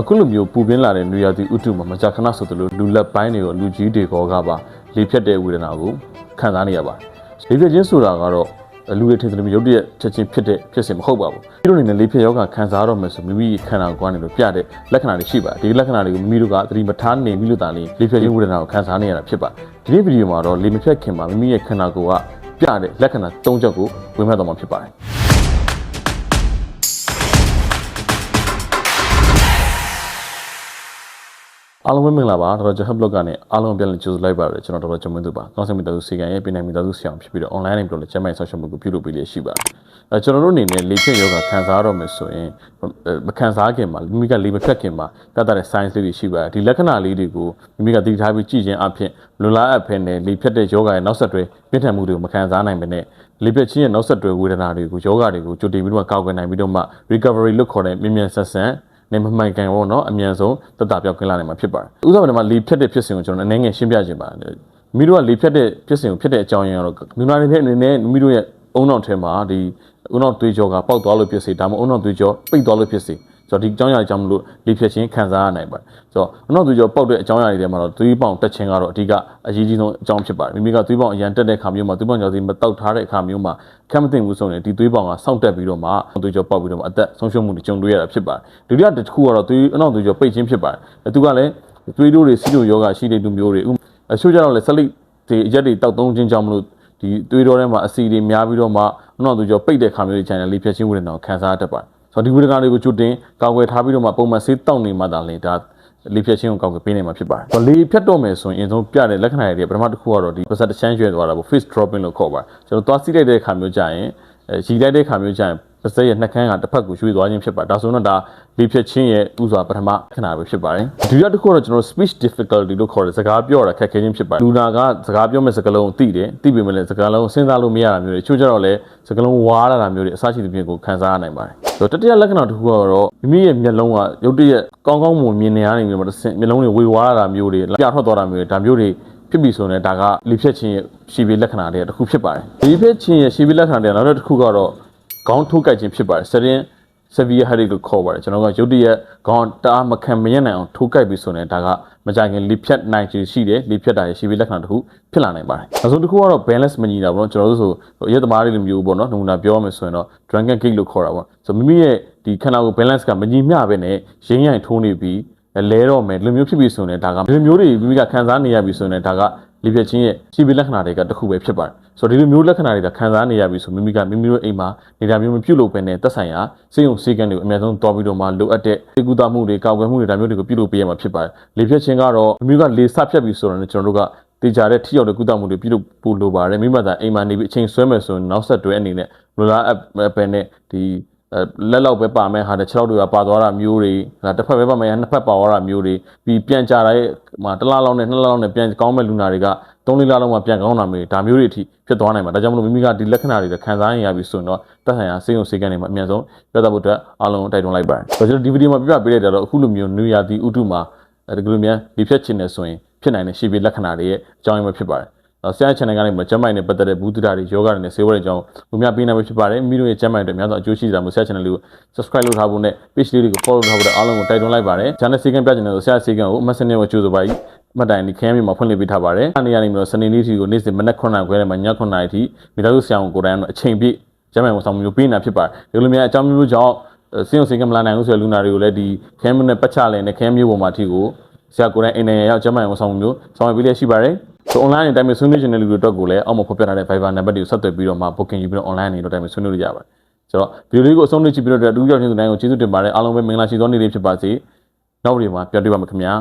အခုလိုမျိုးပူပြင်းလာတဲ့လူရသည်ဥတုမှာမကြာခဏဆိုသလိုလူလက်ပိုင်းတွေရောလူကြီးတွေကောကပါလေဖြတ်တဲ့ဝေဒနာကိုခံစားနေရပါတယ်လေဖြတ်ခြင်းဆိုတာကတော့လူတွေထင်တယ်မျိုးရုပ်တရက်ချက်ချင်းဖြစ်တဲ့ဖြစ်စဉ်မဟုတ်ပါဘူးဒီလိုအနေနဲ့လေဖြတ်ယောဂခံစားရတော့မယ်ဆိုမိမိခန္ဓာကိုယ်ကနေလို့ပြတဲ့လက္ခဏာတွေရှိပါတယ်ဒီလက္ခဏာတွေကိုမိမိတို့ကသတိမထားနေမိလို့တာလေလေဖြတ်ခြင်းဝေဒနာကိုခံစားနေရတာဖြစ်ပါတယ်ဒီနေ့ဗီဒီယိုမှာတော့လေမဖြတ်ခင်မှာမိမိရဲ့ခန္ဓာကိုယ်ကပြတဲ့လက္ခဏာ၃ချက်ကိုဝင်မှတ်တော့မှာဖြစ်ပါတယ် အားလုံးပဲမင်္ဂလာပါဒေါက်တာဂျဟပ်ဘလော့ကနေအားလုံးပြန်လည်ကြိုဆိုလိုက်ပါရစေကျွန်တော်ဒေါက်တာဂျမွန်းသူပါကောင်းစင်မီတာသူစီကန်ရဲ့ပြည်နိုင်မီတာသူဆရာဖြစ်ပြီးတော့ online နဲ့ပြောလို့ကျန်းမာရေးဆောက်ရှောက်မှုကိုပြုလုပ်ပေးလျက်ရှိပါတယ်အဲကျွန်တော်တို့အနေနဲ့လေဖြတ်ယောဂခံစားရတော့မယ်ဆိုရင်မခံစားခင်မှာမိမိကလေမဖြတ်ခင်မှာတတ်တဲ့ science လေးတွေရှိပါတယ်ဒီလက္ခဏာလေးတွေကိုမိမိကသိထားပြီးကြည့်ခြင်းအပြင်လွန်လားအပ်ဖဲနဲ့လေဖြတ်တဲ့ယောဂရဲ့နောက်ဆက်တွဲပြင်းထန်မှုတွေကိုမခံစားနိုင်မနဲ့လေဖြတ်ခြင်းရဲ့နောက်ဆက်တွဲဝေဒနာတွေကိုယောဂတွေကိုကြိုတင်ပြီးတော့ကောက်ကွယ်နိုင်ပြီးတော့မှ recovery လို့ခေါ်တဲ့မြင်မြန်ဆက်ဆန် နေမမှန်ကန်ပေါ့နော်အမြန်ဆုံးတက်တာပြောက်ကင်းလာနိုင်မှာဖြစ်ပါတယ်ဥစ္စာမှာလေဖြတ်တဲ့ဖြစ်စဉ်ကိုကျွန်တော်အနေငယ်ရှင်းပြခြင်းပါတယ်မိတို့ကလေဖြတ်တဲ့ဖြစ်စဉ်ကိုဖြစ်တဲ့အကြောင်းရင်းကတော့မြန်မာတွေနဲ့အနေနဲ့မိတို့ရဲ့အုံနောက်ထဲမှာဒီအုံနောက်သွေးကြောကပေါက်သွားလို့ဖြစ်စေဒါမှမဟုတ်အုံနောက်သွေးကြောပိတ်သွားလို့ဖြစ်စေ ဆိုတော့ဒီအကြောင်းအရာအကြောင်းမလို့လေဖြတ်ခြင်းခံစားရနိုင်ပါတယ်ဆိုတော့အနောက်သွေးကြောပေါက်တဲ့အကြောင်းအရာတွေထဲမှာတော့သွေးပေါင်တက်ခြင်းကတော့အဓိကအရေးကြီးဆုံးအကြောင်းဖြစ်ပါတယ်မိမိကသွေးပေါင်အရန်တက်တဲ့အခါမျိုးမှာသွေးပေါင်ကြောစီမတောက်ထားတဲ့အခါမျိုးမှာခက်မသိဘူးဆိုရင်ဒီသွေးပေါင်ကစောင့်တက်ပြီးတော့မှသွေးကြောပေါက်ပြီးတော့မှအသက်ဆုံးရှုံးမှုတွေကြုံတွေ့ရတာဖြစ်ပါတယ်ဒုတိယတစ်ခုကတော့သွေးအနောက်သွေးကြောပိတ်ခြင်းဖြစ်ပါတယ်သူကလည်းသွေးတိုးတွေစီးတိုယောဂရှိတဲ့လူမျိုးတွေဥအချို့ကျတော့လည်းဆက်လိဒီအရက်တွေတောက်သုံးခြင်းကြောင့်မလို့ဒီသွေးတော်ထဲမှာအဆီတွေများပြီးတော့မှအနောက်သွေးကြောပိတ်တဲ့ခါမျိုးတွေခြံတယ်လေဖြတ်ခြင်းဝေဒနာကိုခံစားရတတ်ပါတယ် ဆိုတော့ဒီဝေဒနာတွေကိုကြိုတင်ကာကွယ်ထားပြီးတော့မှပုံမှန်ဆေးတောက်နေမှသာလေဒါလေဖြတ်ခြင်းကိုကောက်ွယ်ပေးနိုင်မှာဖြစ်ပါတယ်။လေဖြတ်တော့မယ်ဆိုရင်အရင်ဆုံးပြတဲ့လက္ခဏာတွေပထမတစ်ခုကတော့ဒီပါစက်တစ်ချမ်းရွယ်သွားတာပေါ့ face dropping လို့ခေါ်ပါတယ်။ကျွန်တော်သွားစီးလိုက်တဲ့အခါမျိုးကြရင်အဲရီလိုက်တဲ့အခါမျိုးကြရင် ပါစက်ရဲ့နှက်ခမ်းကတစ်ဖက်ကိုရွှေ့သွားခြင်းဖြစ်ပါတယ်။ဒါဆိုတော့ဒါလေဖြတ်ခြင်းရဲ့ဥစွာပထမခဏပဲဖြစ်ပါတယ်။ဒုတိယတစ်ခုကတော့ကျွန်တော် speech difficulty လို့ခေါ်တဲ့စကားပြောတာခက်ခဲခြင်းဖြစ်ပါတယ်။လူနာကစကားပြောမဲ့စကားလုံးကိုသိတယ်။သိပေမဲ့လည်းစကားလုံးစဉ်းစားလို့မရတာမျိုးတွေအချို့ကျတော့လည်းစကားလုံးဝါလာတာမျိုးတွေအစရှိသဖြင့်ကိုခံစားရနိုင်ပါတယ်။ဆိုတော့တတိယလက္ခဏာတစ်ခုကတော့မိမိရဲ့မျက်လုံးကရုတ်တရက်ကောင်းကောင်းမွန်မြင်နေရနေမျိုးမှာတစ်ဆင့်မျက်လုံးတွေဝေဝါလာတာမျိုးတွေပြထွက်သွားတာမျိုးတွေဒါမျိုးတွေဖြစ်ပြီဆိုရင်ဒါကလေဖြတ်ခြင်းရဲ့ရှီဗီလက္ခဏာတွေတစ်ခုဖြစ်ပါတယ်။လေဖြတ်ခြင်းရဲ့ရှီဗီလက္ခဏာတွေနောက်တစ်ခုကတော့ ခေါင်းထိုးကြိုက်ခြင်းဖြစ်ပါတယ်။စရင် severe headache လို့ခေါ်ပါတယ်ကျွန်တော်ကရုတ်တရက်ခေါင်းတအားမခံမရနိုင်အောင်ထိုးကြိုက်ပြီဆိုရင်ဒါကမကြခင်လေဖြတ်နိုင်ခြင်းရှိတယ်လေဖြတ်တာရဲ့ရှီဗီလက္ခဏာတစ်ခုဖြစ်လာနိုင်ပါတယ်နောက်ဆုံးတစ်ခုကတော့ balance မညီတာပေါ့နော်ကျွန်တော်တို့ဆိုအရက်သမားတွေလိုမျိုးပေါ့နော်နမူနာပြောရမယ်ဆိုရင်တော့ drunken cake လို့ခေါ်တာပေါ့ဆိုမိမိရဲ့ဒီခန္ဓာကိုယ် balance ကမညီမျှပဲနဲ့ရင်းရိုင်ထိုးနေပြီးလဲတော့မယ်လူမျိုးဖြစ်ပြီဆိုရင်ဒါကလူမျိုးတွေမိမိကခံစားနေရပြီဆိုရင်ဒါက လေပြည့်ချင်းရဲ့ရှီဗီလက္ခဏာတွေကတစ်ခုပဲဖြစ်ပါတယ်ဆိုတော့ဒီလိုမျိုးလက္ခဏာတွေကခံစားနေရပြီဆိုမိမိကမိမိတို့အိမ်မှာနေတာမျိုးမပြုတ်လို့ပဲနဲ့သက်ဆိုင်ရာစေယုံစေကန်တွေကိုအများဆုံးတွားပြီးတော့မှလိုအပ်တဲ့စေကူတာမှုတွေကာကွယ်မှုတွေဒါမျိုးတွေကိုပြုလုပ်ပေးရမှာဖြစ်ပါတယ်လေပြည့်ချင်းကတော့မိမိကလေဆဖြတ်ပြီဆိုတော့ကျွန်တော်တို့ကတေချာတဲ့ထိရောက်တဲ့ကုသမှုတွေပြုလုပ်ပို့လိုပါတယ်မိမသာအိမ်မှာနေပြီးအချိန်ဆွဲမယ်ဆိုရင်နောက်ဆက်တွဲအနေနဲ့လိုလားအပ်ပဲနဲ့ဒီ လက်လောက်ပဲပါမယ်ဟာတဲ့6လောက်တွေကပါသွားတာမျိုးတွေဒါတစ်ဖက်ပဲပါမယ်နှစ်ဖက်ပါသွားတာမျိုးတွေပြီးပြန်ကြတာရဲ့မှာတစ်လားလောက်နဲ့နှစ်လားလောက်နဲ့ပြန်ကောင်းမဲ့လူနာတွေက3လေးလားလောက်မှပြန်ကောင်းတာမျိုးဒါမျိုးတွေအထိဖြစ်သွားနိုင်မှာဒါကြောင့်မလို့မိမိကဒီလက္ခဏာတွေခံစားရပြီဆိုရင်တော့တက်ဆိုင်ရာစေယုံစေကန်တွေမှာအများဆုံးပြသဖို့အတွက်အားလုံးတိုက်တွန်းလိုက်ပါတယ်ဆိုတော့ကျွန်တော်ဒီဗီဒီယိုမှာပြပြပေးလိုက်တာတော့အခုလိုမျိုးနူယာတီဥတုမှာဒီလိုမျိုးဒီဖြတ်ချင်နေဆိုရင်ဖြစ်နိုင်တဲ့ရှေ့ပြေလက္ခဏာတွေရဲ့အကြောင်းရင်းပဲဖြစ်ပါတယ် ဆရာ channel ကနေမှာကျမ်းမိုင်နဲ့ပတ်သက်တဲ့ဘူးတုဒ္ဓတွေယောဂတွေနဲ့ဆေးဝါးတွေအကြောင်းပုံများပေးနေမှာဖြစ်ပါတယ်မိတို့ရဲ့ကျမ်းမိုင်တွေအများဆုံးအကျိုးရှိတာမို့ဆရာ channel လေးကို subscribe လုပ်ထားဖို့နဲ့ page လေးတွေကို follow လုပ်ထားဖို့အားလုံးကိုတိုက်တွန်းလိုက်ပါတယ် channel စီကံပြချင်တဲ့ဆရာစီကံကို message နဲ့ဝကြိုးဆိုပါကြီးမှတ်တိုင်ဒီခရမ်းမြေမှာဖွင့်လှစ်ပေးထားပါတယ်။အနေရနေမျိုးစနေနေ့ထီကိုနေ့စဉ်မနက်9:00နာရီခွဲနဲ့မှည9:00နာရီထိမိသားစုဆရာဝန်ကိုယ်တိုင်အချိန်ပြည့်ကျမ်းမိုင်ဝန်ဆောင်မျိုးပေးနေတာဖြစ်ပါတယ်။ဒီလိုမျိုးအကြောင်းမျိုးကြောင့်စင်ုံစင်ကမလာနိုင်ဘူးဆိုတဲ့လူနာတွေကိုလည်းဒီခရမ်းမျိုးနဲ့ပတ်ချလဲနဲ့ခရမ်းမျိုးပေါ်မှာထီကိုဆရာကိုယ်တိုင်အိမ်နေရောက်ကျမ်းမိုင်ဝန်ဆောင်မျိုးဆောင်ရွက်ပေးလျက်ရှိပါတယ်။ ဆို online နဲ့တိုင်ပင်ဆွေးနွေးခြင်းတဲ့လူတွေအတွက်ကိုလည်းအောက်မှာဖော်ပြထားတဲ့ Viber နံပါတ်တွေကိုဆက်သွယ်ပြီးတော့မှ booking ယူပြီးတော့ online နေတော့တိုင်ပင်ဆွေးနွေးလို့ရပါတယ်ဆိုတော့ဗီဒီယိုလေးကိုအဆုံးထိကြည့်ပြီးတော့တူတူကြောင့်ချင်းသူတိုင်းကိုကျေးဇူးတင်ပါတယ်အားလုံးပဲမင်္ဂလာရှိသောနေ့လေးဖြစ်ပါစေနောက်ဗီဒီယိုမှာပြန်တွေ့ပါမယ်ခင်ဗျာ